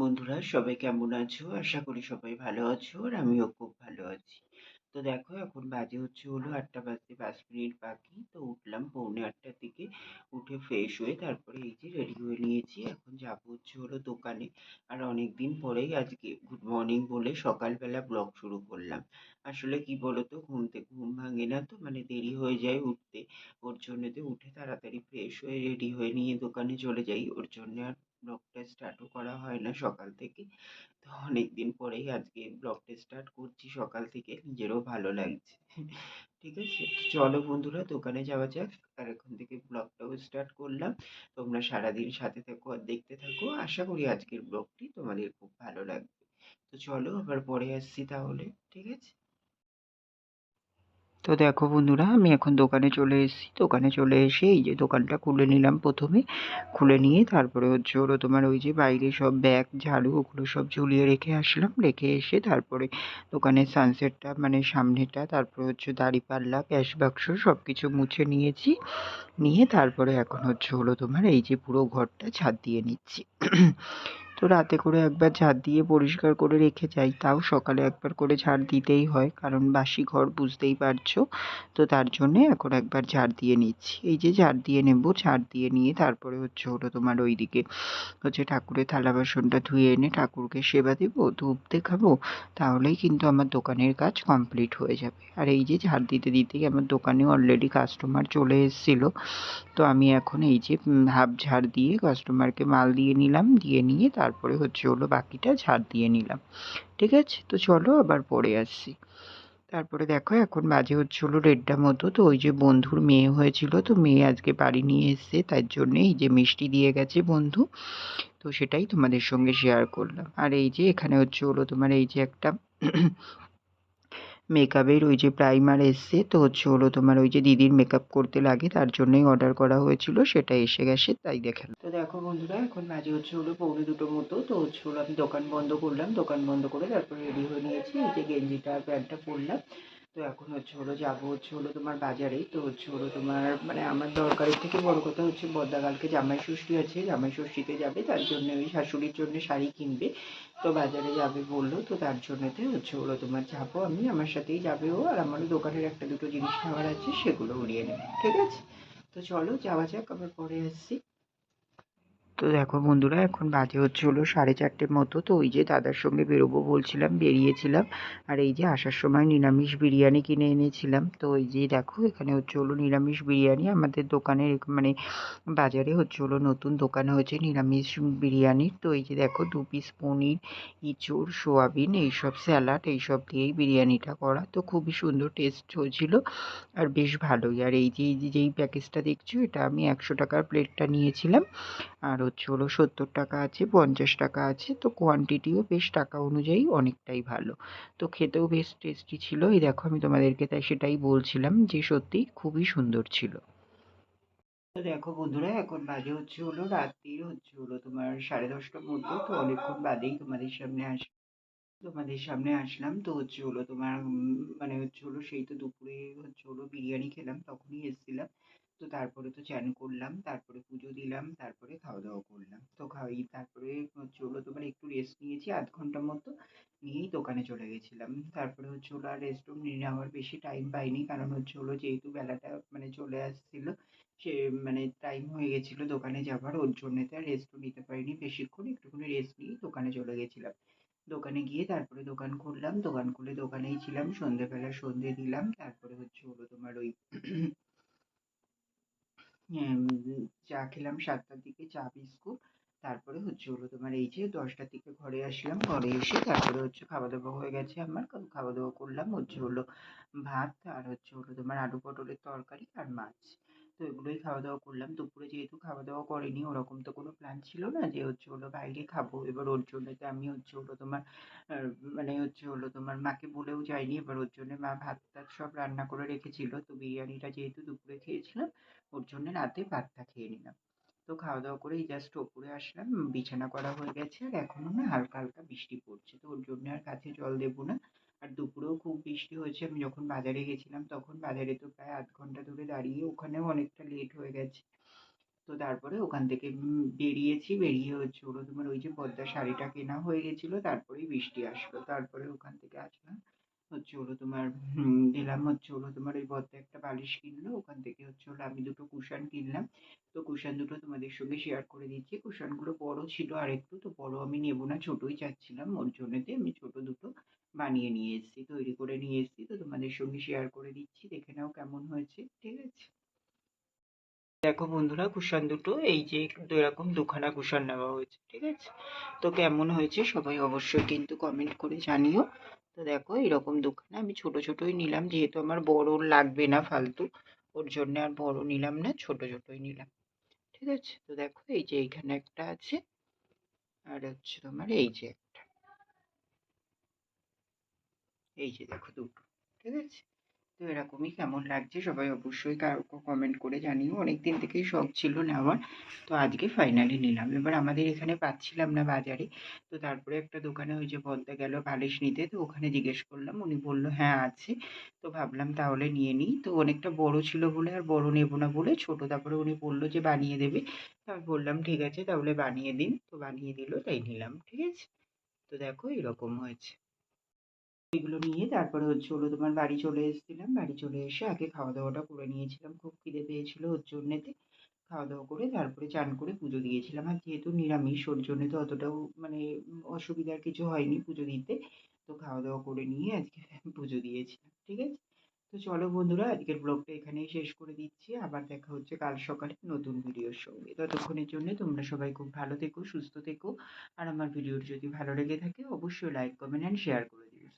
বন্ধুরা, সবাই কেমন আছো? আশা করি সবাই ভালো আছো আর আমিও খুব ভালো আছি। তো দেখো, এখন বাজে হচ্ছে হলো আটটা বাজতে পাঁচ মিনিট বাকি। তো উঠলাম পৌনে আটটার দিকে। উঠে ফ্রেশ হয়ে তারপরে এই যে রেডি হয়ে নিয়েছি। এখন যাব হচ্ছে হলো দোকানে। আর অনেক দিন পরেই আজকে গুড মর্নিং বলে সকালবেলা ব্লগ শুরু করলাম। আসলে কি বলতো, ঘুম থেকে ঘুম ভাঙে না তো মানে দেরি হয়ে যায় উঠতে। ওর জন্য তো উঠে তাড়াতাড়ি ফ্রেশ হয়ে রেডি হয়ে নিয়ে দোকানে চলে যাই। ওর জন্য আর ব্লগটা স্টার্টও করা হয় না সকাল থেকে। তো অনেকদিন পরেই আজকে ব্লগটা স্টার্ট করছি সকাল থেকে, নিজেরও ভালো লাগছে। ঠিক আছে? চলো বন্ধুরা, দোকানে যাওয়া যাক। আর এখন থেকে ব্লগটাও স্টার্ট করলাম। তোমরা সারাদিন সাথে থাকো আর দেখতে থাকো। আশা করি আজকের ব্লগটি তোমাদের খুব ভালো লাগবে। তো চলো আবার পরে আসছি তাহলে। ঠিক আছে? তো দেখো বন্ধুরা, আমি এখন দোকানে চলে এসেছি। দোকানে চলে এসে এই যে দোকানটা খুলে নিলাম প্রথমে। খুলে নিয়ে তারপরে হচ্ছে হলো তোমার ওই যে বাইরে সব ব্যাগ, ঝাড়ু, ওগুলো সব ঝুলিয়ে রেখে আসলাম। রেখে এসে তারপরে দোকানের সানসেটটা মানে সামনেটা, তারপরে হচ্ছে দাঁড়িপাল্লা ক্যাশ বাক্স সব কিছু মুছে নিয়েছি। নিয়ে তারপরে এখন হচ্ছে হলো তোমার এই যে পুরো ঘরটা ছাদ দিয়ে নিচ্ছি। তো রাতে করে একবার ঝাড় দিয়ে পরিষ্কার করে রেখে যাই। তাও সকালে একবার করে ঝাড় দিতেই হয়, কারণ বাসি ঘর বুঝতেই পারছ। তো তার জন্যে এখন একবার ঝাড় দিয়ে নিচ্ছি। এই যে ঝাড় দিয়ে নেব ঝাড় দিয়ে নিয়ে তারপরে হচ্ছে হলো তোমার ওই দিকে হচ্ছে ঠাকুরের থালা বাসনটা ধুয়ে এনে ঠাকুরকে সেবা দেবো, ধূপ দেখাবো, তাহলেই কিন্তু আমার দোকানের কাজ কমপ্লিট হয়ে যাবে। আর এই যে ঝাড় দিতে দিতেই আমার দোকানে অলরেডি কাস্টমার চলে এসেছিল। তো আমি এখন এই যে হাফ ঝাড় দিয়ে কাস্টমারকে মাল দিয়ে নিলাম, দিয়ে নিয়ে তারপরে হচ্ছে হলো বাকিটা ঝাড় দিয়ে নিলাম। ঠিক আছে? তো চলো আবার পরে আসছি। তারপরে দেখো এখন বাজে হচ্ছে হলো দেড়টা মতো। তো ওই যে বন্ধুর মেয়ে হয়েছিল, তো মেয়ে আজকে বাড়ি নিয়ে এসছে। তার জন্যে এই যে মিষ্টি দিয়ে গেছে বন্ধু। তো সেটাই তোমাদের সঙ্গে শেয়ার করলাম। আর এই যে এখানে হচ্ছে হলো তোমার এই যে একটা মেকআপের ওই যে প্রাইমার এসছে, তো হচ্ছে হলো তোমার ওই যে দিদির মেকআপ করতে লাগে, তার জন্যই অর্ডার করা হয়েছিল, সেটা এসে গেছে, তাই দেখালাম। তো দেখো বন্ধুরা, এখন বাজে হচ্ছে হলো পৌনে দুটো মতো, তো হচ্ছে হলো আমি দোকান বন্ধ করলাম, দোকান বন্ধ করে তারপর রেডি হয়ে নিয়েছি, এই যে গেঞ্জিটা আর প্যান্টটা পরলাম। তো এখন হচ্ছে হলো যাব হচ্ছে হলো তোমার বাজারেই, তো হচ্ছে হলো তোমার মানে আমার দরকারের থেকে বড় কথা হচ্ছে বদ্দাকালকে জামাই ষষ্ঠী আছে, জামাই ষষ্ঠীতে যাবে, তার জন্য ওই শাশুড়ির জন্য শাড়ি কিনবে, তো বাজারে যাবে বলল, তো তার জন্যতে হচ্ছে হলো তোমার যাব আমি, আমার সাথেই যাবে ও, আর আমারও দোকানের একটা দুটো জিনিস নেওয়ার আছে, সেগুলো উড়িয়ে নেবে, ঠিক আছে? তো চলো যাওয়া যাক, আবার পরে আসছি। তো দেখো বন্ধুরা, এখন বাজে হচ্ছে হলো সাড়ে চারটের মতো। তো ওই যে দাদার সঙ্গে বেরোবো বলছিলাম, বেরিয়েছিলাম। আর এই যে আসার সময় নিরামিষ বিরিয়ানি কিনে এনেছিলাম। তো ওই যে দেখো, এখানে হচ্ছে হলো নিরামিষ বিরিয়ানি। আমাদের দোকানের মানে বাজারে হচ্ছে হলো নতুন দোকান হয়েছে নিরামিষ বিরিয়ানির তো এই যে দেখো, দু পিস পনির, ইঁচড়, সোয়াবিন, এইসব স্যালাড, এইসব দিয়েই বিরিয়ানিটা করা। তো খুবই সুন্দর টেস্ট হয়েছিল আর বেশ ভালোই। আর এই যে, যেই প্যাকেজটা দেখছ, এটা আমি একশো টাকার প্লেটটা নিয়েছিলাম। আর হচ্ছে হলো সত্তর টাকা আছে, পঞ্চাশ টাকা আছে, তো কোয়ান্টিটিও বেশ টাকা অনুযায়ী অনেকটাই ভালো। তো খেতেও বেশ টেস্টি ছিল, এই দেখো আমি তোমাদেরকে তাই সেটাই বলছিলাম যে সত্যিই খুবই সুন্দর ছিল। তো দেখো বন্ধুরা, এখন বাজে হচ্ছে হলো, রাত্রির হচ্ছে হলো তোমার সাড়ে দশটার মধ্যে, তো অনেকক্ষণ বাদেই তোমাদের সামনে আস, তোমাদের সামনে আসলাম। তো হচ্ছে হলো তোমার মানে হচ্ছে হলো সেই তো দুপুরে হচ্ছে হলো বিরিয়ানি খেলাম, তখনই এসেছিলাম। তো তারপরে তো চান করলাম, তারপরে পুজো দিলাম, তারপরে খাওয়া দাওয়া করলাম। তো খাওয়াই তারপরে হচ্ছে হলো তোমার একটু রেস্ট নিয়েছি আধ ঘণ্টা মতো, নিয়েই দোকানে চলে গেছিলাম। তারপরে হচ্ছে হলো আর রেস্ট রুম নিয়ে নেওয়ার বেশি টাইম পাইনি, কারণ হচ্ছে হলো যেহেতু বেলাটা মানে চলে আসছিল, সে মানে টাইম হয়ে গেছিল দোকানে যাবার, ওর জন্যে জন্যতে আর রেস্টও নিতে পারিনি। বেশিক্ষণ একটুখানি রেস্ট নিয়েই দোকানে চলে গেছিলাম। দোকানে গিয়ে তারপরে দোকান খুললাম দোকান খুলে দোকানেই ছিলাম, সন্ধেবেলা সন্ধে দিলাম, তারপরে হচ্ছে হলো তোমার ওই চা খেলাম সাতটার দিকে, চা, বিস্কুট। তারপরে হচ্ছে হলো তোমার এই যে দশটার দিকে ঘরে আসলাম। ঘরে এসে তারপরে হচ্ছে খাওয়া দাওয়া হয়ে গেছে আমার। খাওয়া দাওয়া করলাম হচ্ছে হলো ভাত আর হচ্ছে হলো তোমার আলু পটলের তরকারি আর মাছ। তো এগুলোই খাওয়া দাওয়া করলাম। দুপুরে যেহেতু খাওয়া দাওয়া করিনি, ওরকম তো কোনো প্ল্যান ছিল না যে হচ্ছে হলো বাইরে খাব। এবার ওর জন্যতে আমি হচ্ছে হলো তোমার মানে হচ্ছে হলো তোমার মাকে বলেও যাইনি। এবার ওর জন্য মা ভাত টাত সব রান্না করে রেখেছিল। তো বিরিয়ানিটা যেহেতু দুপুরে খেয়েছিলাম, ওর জন্য রাতে ভাতটা খেয়ে নিলাম। তো খাওয়া দাওয়া করে জাস্ট ওপরে আসলাম। বিছানা করা হয়ে গেছে আর এখনও না হালকা হালকা বৃষ্টি পড়ছে। তো ওর জন্য আর কাছে জল দেবো না। আর দুপুরেও খুব বৃষ্টি হয়েছে। আমি যখন বাজারে গেছিলাম, তখন বাজারে তো প্রায় আধ ঘণ্টা ধরে দাঁড়িয়ে ওখানেও অনেকটা লেট হয়ে গেছে। তো তারপরে ওখান থেকে বেরিয়েছি। বেরিয়ে হচ্ছে হলো তোমার ওই যে পদ্মা শাড়িটা কেনা হয়ে গেছিল, তারপরেই বৃষ্টি আসলো। তারপরে ওখান থেকে আসলাম। হচ্ছে হলো তোমার গেলাম হচ্ছে হলো তোমার ওই বদ্দা একটা বালিশ কিনলো, ওখান থেকে হচ্ছে হলো আমি দুটো কুশান কিনলাম। তো কুশান দুটো তোমাদের সঙ্গে শেয়ার করে দিচ্ছি। কুশানগুলো বড় ছিল আর একটু, তো বড় আমি নেব না, ছোটই চাচ্ছিলাম। ওর জন্যতে আমি ছোট দুটো বানিয়ে নিয়ে এসেছি, তৈরি করে নিয়ে এসেছি। তো তোমাদের সঙ্গে শেয়ার করে দিচ্ছি, দেখে নাও কেমন হয়েছে, ঠিক আছে? দেখো বন্ধুরা, কুশান দুটো, এই যে এরকম দুখানা কুশান নেওয়া হয়েছে, ঠিক আছে? তো কেমন হয়েছে সবাই অবশ্যই কিন্তু কমেন্ট করে জানিও। তো দেখো এরকম দুখানা আমি ছোট ছোটই নিলাম। যেহেতু আমার বড় লাগবে না ফালতু, ওর জন্য আর বড় নিলাম না, ছোট ছোটই নিলাম। ঠিক আছে? তো দেখো এই যে এইখানে একটা আছে, আর হচ্ছে তোমার এই যে একটা। এই যে দেখো দুটো। ঠিক আছে? তো এরকমই কেমন লাগছে? সবাই অবশ্যই কমেন্ট করে জানিও। অনেক দিন থেকেই শখ ছিল নেওয়ার। তো আজকে ফাইনালি নিলাম। এবার আমাদের এখানে পাচ্ছিলাম না বাজারে। তো তারপরে একটা দোকানে ওই যে বলতে গেল বালিশ নিতে। তো ওখানে জিজ্ঞেস করলাম। উনি বলল হ্যাঁ আছে। তো ভাবলাম তাহলে নিয়ে নিই। তো অনেকটা বড় ছিল বলে আর বড় নেব না বলে ছোট। তারপরে উনি বলল যে বানিয়ে দেবে। তো আমি বললাম, ঠিক আছে, তাহলে বানিয়ে দিন। তো বানিয়ে দিল, তাই নিলাম। ঠিক আছে? তো দেখো, এরকম হয়েছে। এগুলো নিয়ে তারপরে হচ্ছে হলো তোমার বাড়ি চলে এসেছিলাম। বাড়ি চলে এসে আগে খাওয়া দাওয়াটা করে নিয়েছিলাম। খুব খিদে পেয়েছিল ওর জন্যেতে। খাওয়া দাওয়া করে তারপরে চান করে পুজো দিয়েছিলাম। আর যেহেতু নিরামিষ, ওর জন্য তো অতটাও মানে অসুবিধার কিছু হয়নি পুজো দিতে। তো খাওয়া দাওয়া করে নিয়ে আজকে পুজো দিয়েছিলাম, ঠিক আছে? তো চলো বন্ধুরা, আজকের ব্লগটা এখানেই শেষ করে দিচ্ছি। আবার দেখা হচ্ছে কাল সকালে নতুন ভিডিওর সঙ্গে। ততক্ষণের জন্য তোমরা সবাই খুব ভালো থেকো, সুস্থ থেকো। আর আমার ভিডিওটি যদি ভালো লেগে থাকে, অবশ্যই লাইক কমেন্ট অ্যান্ড শেয়ার করে